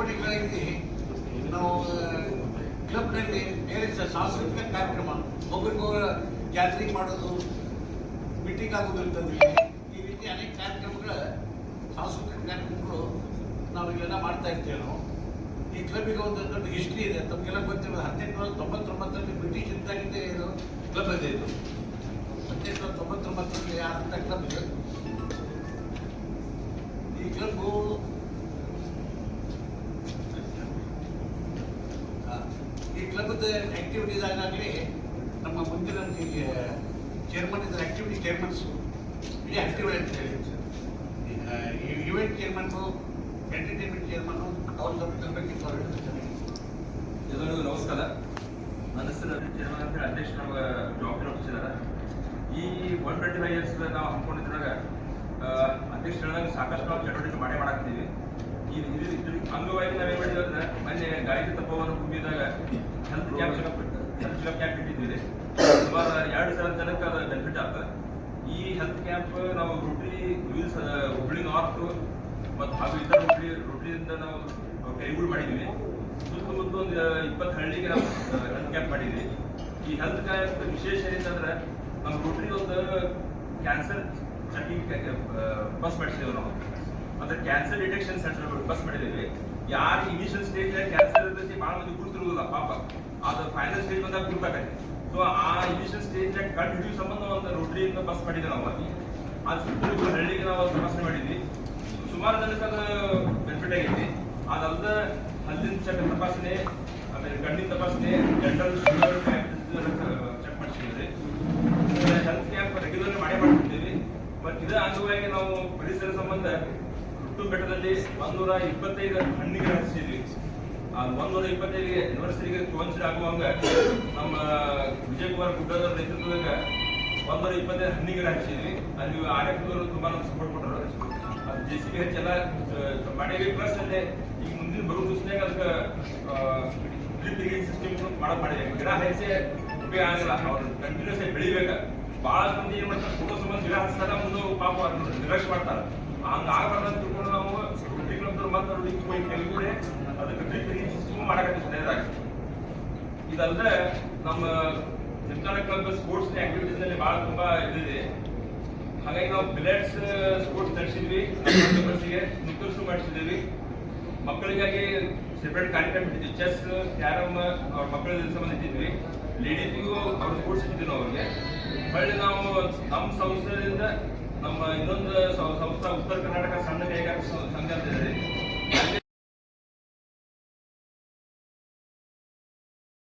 ಚಟುವಟಿಕೆಗಳಲ್ಲಿ ನಾವು ಕ್ಲಬ್ನಲ್ಲಿ ಬೇರೆ ಸಾಂಸ್ಕೃತಿಕ ಕಾರ್ಯಕ್ರಮ ಒಬ್ರಿಗೊಬ್ಬರ ಗ್ಯಾದರಿಂಗ್ ಮಾಡೋದು ಮೀಟಿಂಗ್ ಆಗೋದು ಈ ರೀತಿ ಅನೇಕ ಕಾರ್ಯಕ್ರಮಗಳ, ಸಾಂಸ್ಕೃತಿಕ ಕಾರ್ಯಕ್ರಮಗಳು ನಾವು ಇಲ್ಲೆಲ್ಲ ಮಾಡ್ತಾ ಇರ್ತೇವೆ ನಾವು ಈ ಕ್ಲಬ್ಬಿಗೆ ಒಂದು ದೊಡ್ಡ ಹಿಸ್ಟ್ರಿ ಇದೆ. ತಮಗೆಲ್ಲ ಗೊತ್ತಿರೋದು ಹದಿನೆಂಟುನೂರ ತೊಂಬತ್ತೊಂಬತ್ತರಲ್ಲಿ ಬ್ರಿಟಿಷ್ ಇದ್ದಾಗಿದ್ದೇ ಇದು ಕ್ಲಬ್ ಇದೆ ಇದು. ಹದಿನೆಂಟುನೂರ ತೊಂಬತ್ತೊಂಬತ್ತರಲ್ಲಿ ಆದಂಥ ಕ್ಲಬ್ ಇದು? ಕ್ಲಬ್ದ ಆ್ಯಕ್ಟಿವಿಟೀಸ್ ಆಗಲಿ ನಮ್ಮ ಮುಂದಿನ ಚೇರ್ಮನ್ ಇದ್ರ ಆ್ಯಕ್ಟಿವಿಟಿ ಚೇರ್ಮನ್ಸು ಇಡೀ ಆ್ಯಕ್ಟಿವ್ ಅಂತ ಹೇಳಿ ಇವೆಂಟ್ ಚೇರ್ಮನ್ನು ಎಂಟರ್ಟೈನ್ಮೆಂಟ್ ಚೇರ್ಮನ್ನು ಅವ್ರ ಅವ್ರು ಹೇಳ್ತಾರೆ ಎಲ್ಲರಿಗೂ ನಮಸ್ಕಾರ. ನನ್ನ ಹೆಸರು ಚೇರ್ಮನ್ ಅಂತ ಹೇಳಿ ಅಧ್ಯಕ್ಷ ನಮಗೆ ಜಾಬ್ ಒಪ್ಪಿಸಿದಾರೆ ಈ ಒನ್ ಟ್ವೆಂಟಿ ಫೈವ್ ಇಯರ್ಸ್ ನಾವು ಹಮ್ಮಿಕೊಂಡಿದ್ರಾಗ ಅಧ್ಯಕ್ಷ ಹೇಳಿದಾಗ ಸಾಕಷ್ಟು ನಾವು ಚಟುವಟಿಕೆ ಮಾಡೇ ಮಾಡಾಕ್ತೀವಿ ಅಂಗವಾಗಿ ನಾವೇನು ಮಾಡಿದ್ವಿ ಅಂದ್ರೆ ಮೊನ್ನೆ ಗಾಯತ್ರಿ ತಪ್ಪವನ್ನು ಭೂಮಿದಾಗ ಹೆಲ್ತ್ ಕ್ಯಾಂಪ್ ಹೆಲ್ತ್ ಕ್ಯಾಂಪ್ ಇಟ್ಟಿದ್ದೀವಿ ಸುಮಾರು ಎರಡು ಸಾವಿರ ಜನಕ್ಕೆ ಅದು ಈ ಹೆಲ್ತ್ ಕ್ಯಾಂಪ್ ನಾವು ರೋಟ್ರಿ ಯೂಸ್ ಹುಬ್ಳಿ ನಾರ್ತ್ ಮತ್ತು ಹಾಗೂ ಇತರ ರೋಟ್ರಿ ರೋಟ್ರಿಯಿಂದ ನಾವು ಸುತ್ತಮುತ್ತ ಒಂದು ಇಪ್ಪತ್ತು ಹಳ್ಳಿಗೆ ಕ್ಯಾಂಪ್ ಮಾಡಿದ್ವಿ. ಈ ಹೆಲ್ತ್ ಕ್ಯಾಂಪ್ ವಿಶೇಷ ಏನಂತಂದ್ರೆ ನಮ್ಮ ರೋಟ್ರಿ ಒಂದು ಕ್ಯಾನ್ಸರ್ ಚೆಕಿಂಗ್ ಬಸ್ ಮಾಡಿಸಿದ್ದೇವೆ ನಾವು. ಅಂದ್ರೆ ಕ್ಯಾನ್ಸರ್ ಡಿಟೆಕ್ಷನ್ ಸೆಂಟರ್ ರಿಕ್ವೆಸ್ಟ್ ಮಾಡಿದ್ದೀವಿ ಯಾರು ಇನಿಷಿಯಲ್ ಸ್ಟೇಜ್ ಕ್ಯಾನ್ಸರ್ ಇರ್ತೈತಿ ಭಾಳ ಮಂದಿ ಗುರುತಿರುವುದಿಲ್ಲ, ಪಾಪ. ಅದು ಫೈನಲ್ ಸ್ಟೇಜ್ ಬಂದಾಗ ಗುರುತಾಗತ್ತೆ. ಸೊ ಆ ಇನಿಷಿಯಲ್ ಸ್ಟೇಜ್ ಕಂಡು ಹಿಡಿಯೋ ಸಂಬಂಧ ಒಂದು ರೋಟ್ರಿಯಿಂದ ಬಸ್ ಮಾಡಿದ್ದೆ ನಾವು ಅದು ಸುತ್ತಲೂ ಹಳ್ಳಿಗೆ ನಾವು ತಪಾಸಣೆ ಮಾಡಿದ್ವಿ. ಸುಮಾರು ಜನಕ್ಕೆ ಅದು ಬೆನಿಫಿಟ್ ಆಗೈತಿ ಅದಲ್ದ ಹಲ್ಲಿನ ಚೆಕ್ ತಪಾಸಣೆ, ಆಮೇಲೆ ಕಣ್ಣಿನ ತಪಾಸಣೆ ಡೆಂಟಲ್ ಶುಗರ್ ಚೆಕ್ ಮಾಡಿಸಿದ್ರಿ ಹೆಲ್ತ್ ಕ್ಯಾಂಪ್ ರೆಗ್ಯುಲರ್ ಮಾಡೇ ಮಾಡ್ತಿದ್ದೀವಿ. ಮತ್ತು ಇದೇ ಅಂಗವಾಗಿ ನಾವು ಪರಿಸರ ಸಂಬಂಧ ಹುಟ್ಟು ಬೆಟ್ಟದಲ್ಲಿ ಒಂದೂರ ಇಪ್ಪತ್ತೈದು ಹಣ್ಣಿಗೆ ಹಚ್ಚಿದ್ವಿ ಆ ಒಂದೂರ ಇಪ್ಪತ್ತೈದು ಯೂನಿವರ್ಸಿಟಿಗೆ ಕೋನ್ಸಿಡ್ ಆಗುವಾಗ ನಮ್ಮ ವಿಜಯಕುಮಾರ್ ಗುಡ್ಡದ ನೇತೃತ್ವದಾಗ ಒಂದೂರ ಇಪ್ಪತ್ತೈದು ಹಣ್ಣಿಗೆ ಹಚ್ಚಿದ್ವಿ ಅಲ್ಲಿ ಎಫ್ ತುಂಬಾ ನಮ್ಗೆ ಸಪೋರ್ಟ್ ಕೊಟ್ಟರು ಅದು ಜೆ ಸಿ ಬಿ ಹೆಚ್ಚೆಲ್ಲ ಮಾಡೇವಿ ಪ್ಲಸ್ ಅಲ್ಲೇ ಈಗ ಮುಂದಿನ ಬರೋ ದಿವಸನಾಗ ಅದಕ್ಕೆ ಡ್ರಿಪ್ ಇರಿಗೇಷನ್ ಸಿಸ್ಟಮ್ ಮಾಡಕ್ ಮಾಡಿದೆ ಗಿಡ ಹೆಚ್ಚೆ ಉಪಯೋಗ ಆಗಲ್ಲ. ಅವ್ರು ಕಂಟಿನ್ಯೂಸ್ ಆಗಿ ಬೆಳಿಬೇಕು? ಭಾಳ ಮಂದಿ ಏನ್ ಮಾಡ್ತಾರೆ? ಫೋಟೋ ಸಂಬಂಧ ಗಿಡ ಹಚ್ತಾರೆ ಮುಂದೆ ಪಾಪ ನಿರ್ಲಕ್ಷ್ಯ ಮಾಡ್ತಾರೆ. ಹಂಗ ಆಗಬಾರ್ದು ಅಂತ ತಿಳ್ಕೊಂಡು ನಾವು ರುಟಿಗಳಂತರು ಮತ್ತೆ ರುಟಿಗೆ ಹೋಗಿ ಕೆಳಗಡೆ ಅದಕ್ಕೆ ಇರಿಗೇಷನ್ ಸಿಸ್ಟಮ್ ಮಾಡಕತ್ತೀವಿ ಸರಿಯಾಗಿ ಇದಲ್ಲದೆ ನಮ್ಮ ಚಿಂತಾನ ಕ್ಲಬ್ ಸ್ಪೋರ್ಟ್ಸ್ ಆಕ್ಟಿವಿಟೀಸ್ನಲ್ಲಿ ಬಹಳ ತುಂಬಾ ಇದಿದೆ. ಹಾಗಾಗಿ ನಾವು ಬಿಲೆಟ್ಸ್, ಸ್ಪೋರ್ಟ್ಸ್ ನಡೆಸಿದ್ವಿ. ಮೆಂಬರ್ಸ್ಗೆ ಸ್ನುಕರ್ಸ್ ಮಾಡಿಸಿದ್ವಿ ಮಕ್ಕಳಿಗಾಗಿ ಸೆಪರೇಟ್ ಕಾರ್ಯಕ್ರಮ ಇಟ್ಟಿದ್ವಿ ಚೆಸ್ ಕ್ಯಾರಮ್ ಅವ್ರ ಮಕ್ಕಳ ಸಂಬಂಧ ಇಟ್ಟಿದ್ವಿ ಲೇಡೀಸ್ಗೂ ಅವ್ರ ಸ್ಪೋರ್ಟ್ಸ್ ಇಟ್ಟಿದ್ವಿ ನಾವು ಅವ್ರಿಗೆ. ಹೊಳ್ಳಿ ನಾವು ನಮ್ಮ ಸಂಸ್ಥೆಯಿಂದ ನಮ್ಮ ಇನ್ನೊಂದು ಸಂಸ್ಥೆ ಉತ್ತರ ಕರ್ನಾಟಕ ಸಣ್ಣ ಕೈಗಾರಿಕಾ ಸಂಘ ಇದೆ.